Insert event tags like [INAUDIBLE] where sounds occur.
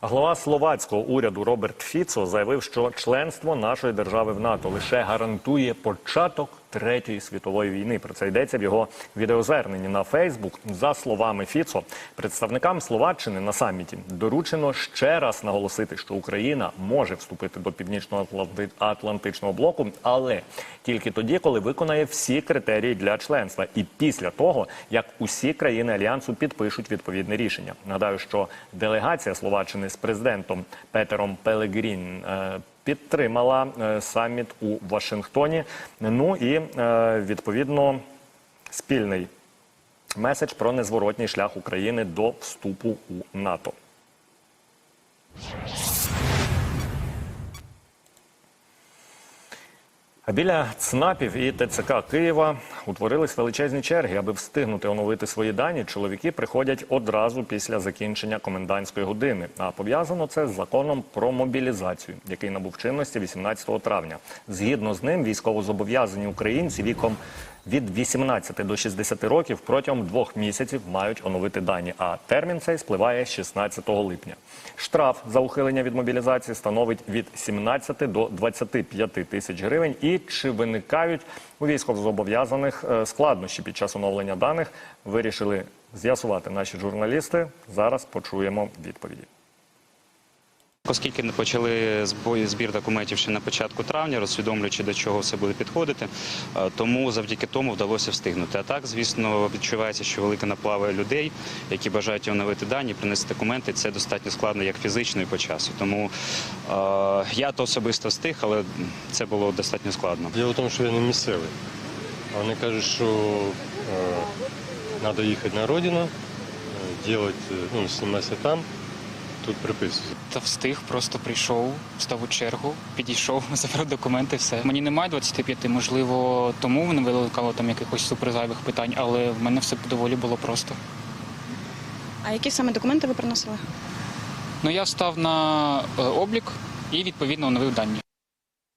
Глава словацького уряду Роберт Фіцо заявив, що членство нашої держави в НАТО лише гарантує початок третьої світової війни. Про це йдеться в його відеозверненні на Фейсбук. За словами Фіцо, представникам Словаччини на саміті доручено ще раз наголосити, що Україна може вступити до північно-атлантичного блоку, але тільки тоді, коли виконає всі критерії для членства, і після того, як усі країни альянсу підпишуть відповідне рішення. Нагадаю, що делегація Словаччини з президентом Петером Пелегрін е, підтримала е, саміт у Вашингтоні. Ну і е, відповідно спільний меседж про незворотній шлях України до вступу у НАТО. Біля ЦНАПів і ТЦК Києва утворились величезні черги. Аби встигнути оновити свої дані, чоловіки приходять одразу після закінчення комендантської години. А пов'язано це з законом про мобілізацію, який набув чинності 18 травня. Згідно з ним, військовозобов'язані українці віком від 18 до 60 років протягом двох місяців мають оновити дані. А термін цей спливає 16 липня. Штраф за ухилення від мобілізації становить від 17 до 25 тисяч гривень. І чи виникають у військовозобов'язаних е, складнощі під час оновлення даних, вирішили з'ясувати наші журналісти. Зараз почуємо відповіді. Оскільки не почали збір документів ще на початку травня, розсвідомлюючи до чого все буде підходити, е, тому завдяки тому вдалося встигнути. А так, звісно, відчувається, що велика наплава людей, які бажають оновити дані, принести документи. Це достатньо складно як фізично і по часу. Тому е, я то особисто встиг, але це було достатньо складно. Діло в тому, що я не місцевий. Вони кажуть, що треба їхати на родину, е, делать, е, ну, зніматися там, тут приписують. Та встиг, просто прийшов, став у чергу, підійшов, [LAUGHS] забрав документи, все. Мені немає 25, можливо, тому не виникало там якихось суперзайвих питань, але в мене все доволі було просто. А які саме документи ви приносили? Ну я став на е, облік і відповідно оновив дані.